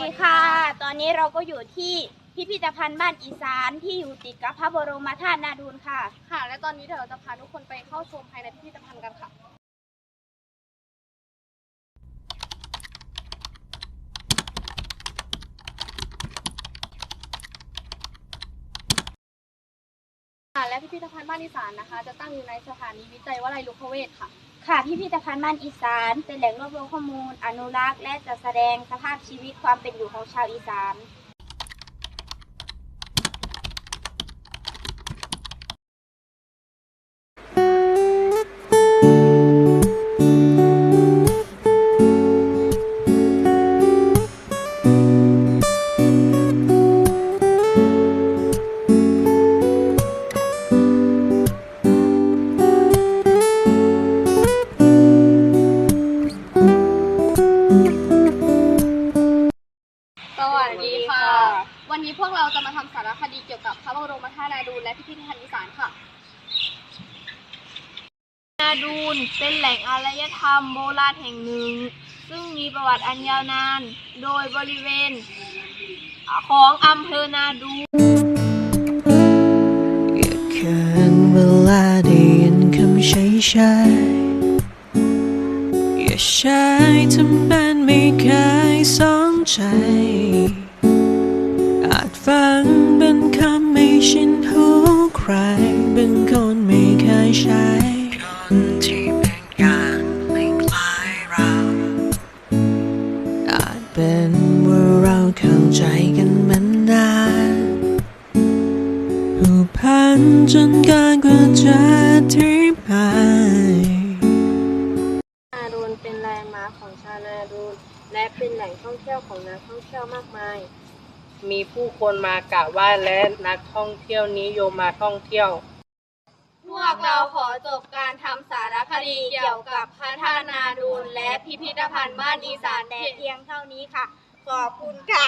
ดีค่ะ ตอนนี้เราก็อยู่ที่พิพิธภัณฑ์บ้านอีสานที่อยู่ติดกับพระบรมธาตุนาดูนค่ะ ค่ะ และตอนนี้เดี๋ยวเราจะพาทุกคนไปเข้าชมภายในพิพิธภัณฑ์กันค่ะ ค่ะ และพิพิธภัณฑ์บ้านอีสานนะคะ จะตั้งอยู่ในสถานีวิจัยวลัยลุกเวศค่ะ ค่ะพิพิธภัณฑ์บ้านอีสาน เป็นแหล่งรวบรวมข้อมูล อนุรักษ์ และจัดแสดงสภาพชีวิตความเป็นอยู่ของชาวอีสาน วันนี้พวกเราจะมาทำสารคดีเกี่ยวกับพระบรมธาตุนาดูนและพิพิธภัณฑ์อีสานค่ะ นาดูนเป็นแหล่งอารยธรรมโบราณแห่งหนึ่ง ซึ่งมีประวัติอันยาวนาน โดยบริเวณ ของอำเภอนาดูนอยากเกินเวลาได้ยินคำใช้ใช้อย่าใช้ทำเป็นไม่เคยสนใจ เป็นว่าเราเข้าใจกันมานานผูกพันจนเกินกว่าจะอธิบายนาดูนเป็นแลนด์มาร์คของชานาดูนและเป็นแหล่งท่องเที่ยวของนักท่องเที่ยวมากมาย มีผู้คนมากราบไหว้และนักท่องเที่ยวนิยมมาท่องเที่ยว พวกเราขอจบการทำสารคดีเกี่ยวกับพระธาตุน พิพิธภัณฑ์บ้านอีสานแต่เพียงเท่านี้ค่ะ ขอบคุณค่ะ